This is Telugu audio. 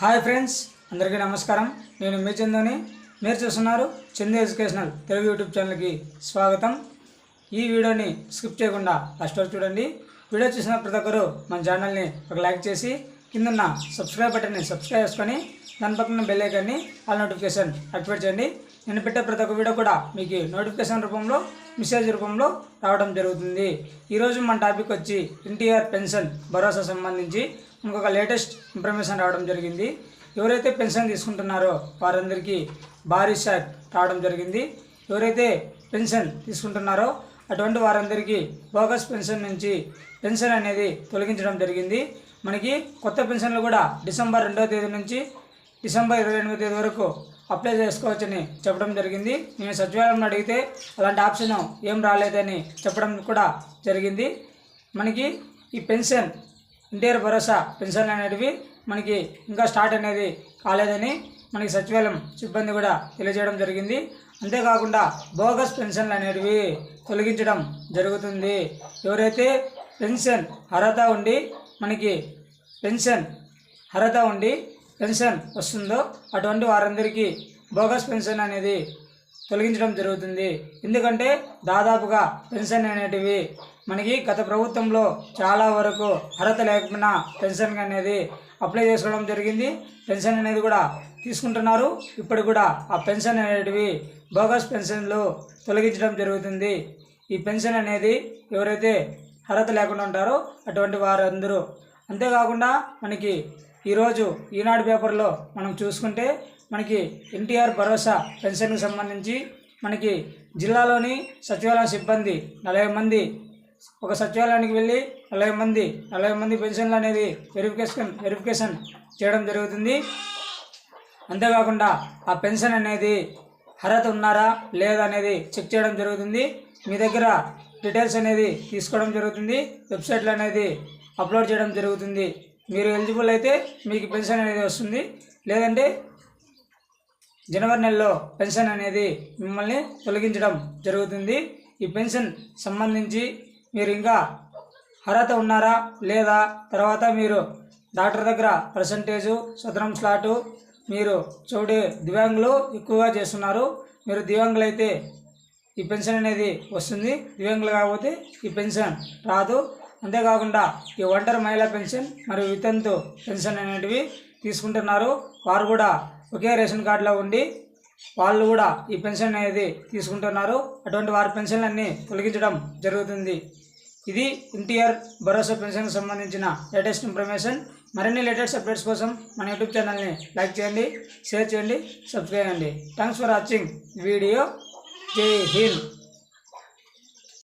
హాయ్ ఫ్రెండ్స్ అందరికీ నమస్కారం. నేను మీ చందుని. మీరు చూస్తున్నారు చందు ఎడ్యుకేషనల్ తెలుగు యూట్యూబ్ ఛానల్కి స్వాగతం. ఈ వీడియోని స్కిప్ చేయకుండా ఫస్ట్ వరకు చూడండి. వీడియో చూసిన ప్రతి ఒక్కరూ మన ఛానల్ని ఒక లైక్ చేసి కిందన్న సబ్స్క్రైబ్ బటన్ని సబ్స్క్రైబ్ చేసుకొని దాని పక్కన బెల్ ఐకాన్ని ఆల్ నోటిఫికేషన్ యాక్టివేట్ చేయండి. నేను పెట్టే ప్రతి ఒక్క వీడియో కూడా మీకు నోటిఫికేషన్ రూపంలో మెసేజ్ రూపంలో రావడం జరుగుతుంది. ఈరోజు మన టాపిక్ వచ్చి ఎన్టీఆర్ పెన్షన్ భరోసా సంబంధించి ఇంకొక లేటెస్ట్ ఇన్ఫర్మేషన్ రావడం జరిగింది. ఎవరైతే పెన్షన్ తీసుకుంటున్నారో వారందరికీ భారీ షాక్ రావడం జరిగింది. ఎవరైతే పెన్షన్ తీసుకుంటున్నారో అటువంటి వారందరికీ బోగస్ పెన్షన్ నుంచి పెన్షన్ అనేది తొలగించడం జరిగింది. మనకి కొత్త పెన్షన్లు కూడా డిసెంబర్ రెండవ తేదీ నుంచి డిసెంబర్ ఇరవై ఎనిమిది తేదీ వరకు అప్లై చేసుకోవచ్చని చెప్పడం జరిగింది. నేను సచివాలయంలో అడిగితే అలాంటి ఆప్షన్ ఏం రాలేదని చెప్పడం కూడా జరిగింది. మనకి ఈ పెన్షన్ ఎన్టీఆర్ భరోసా పెన్షన్ అనేటివి మనకి ఇంకా స్టార్ట్ అనేది కాలేదని మనకి సచివాలయం సిబ్బంది కూడా తెలియజేయడం జరిగింది. అంతేకాకుండా బోగస్ పెన్షన్లు అనేటివి తొలగించడం జరుగుతుంది. ఎవరైతే పెన్షన్ అర్హత ఉండి మనకి పెన్షన్ అర్హత ఉండి పెన్షన్ వస్తుందో అటువంటి వారందరికీ బోగస్ పెన్షన్ అనేది తొలగించడం జరుగుతుంది. ఎందుకంటే దాదాపుగా పెన్షన్ అనేటివి మనకి గత ప్రభుత్వంలో చాలా వరకు అర్హత లేకపోయినా పెన్షన్ అనేది అప్లై చేసుకోవడం జరిగింది. పెన్షన్ అనేది కూడా తీసుకుంటున్నారు. ఇప్పుడు కూడా ఆ పెన్షన్ అనేటివి బోగస్ పెన్షన్లు తొలగించడం జరుగుతుంది. ఈ పెన్షన్ అనేది ఎవరైతే అర్హత లేకుండా ఉంటారో అటువంటి వారందరూ. అంతేకాకుండా మనకి ఈరోజు ఈనాడు పేపర్లో మనం చూసుకుంటే మనకి ఎన్టీఆర్ భరోసా పెన్షన్కి సంబంధించి మనకి జిల్లాలోని సచివాలయం సిబ్బంది నలభై మంది ఒక సచివాలయానికి వెళ్ళి నలభై మంది నలభై మంది పెన్షన్లు అనేది వెరిఫికేషన్ వెరిఫికేషన్ చేయడం జరుగుతుంది. అంతేకాకుండా ఆ పెన్షన్ అనేది అర్హత ఉన్నారా లేదా అనేది చెక్ చేయడం జరుగుతుంది. మీ దగ్గర డీటెయిల్స్ అనేది తీసుకోవడం జరుగుతుంది. వెబ్సైట్లు అనేది అప్లోడ్ చేయడం జరుగుతుంది. మీరు ఎలిజిబుల్ అయితే మీకు పెన్షన్ అనేది వస్తుంది. లేదంటే జనవరి నెలలో పెన్షన్ అనేది మిమ్మల్ని తొలగించడం జరుగుతుంది. ఈ పెన్షన్ సంబంధించి మీరు ఇంకా అర్హత ఉన్నారా లేదా తర్వాత మీరు డాక్టర్ దగ్గర పర్సంటేజు సదరం స్లాటు మీరు చౌడే దివ్యాంగులు ఎక్కువగా చేస్తున్నారు. మీరు దివ్యాంగులు అయితే ఈ పెన్షన్ అనేది వస్తుంది. దివ్యాంగులు కాకపోతే ఈ పెన్షన్ రాదు. అంతేకాకుండా ఈ ఒంటరి మహిళా పెన్షన్ మరియు వితంతు పెన్షన్ అనేటివి తీసుకుంటున్నారు. వారు కూడా ఒకే రేషన్ కార్డులో ఉండి వాళ్ళు కూడా ఈ పెన్షన్ అనేది తీసుకుంటున్నారు. అటువంటి వారి పెన్షన్లన్నీ తొలగించడం జరుగుతుంది. ఇది ఎన్టీఆర్ భరోసా పెన్షన్కి సంబంధించిన లేటెస్ట్ ఇన్ఫర్మేషన్. మరిన్ని లేటెస్ట్ అప్డేట్స్ కోసం మన యూట్యూబ్ ఛానల్ని లైక్ చేయండి షేర్ చేయండి సబ్స్క్రైబ్ చేయండి. థ్యాంక్స్ ఫర్ వాచింగ్ వీడియో జై హింద్.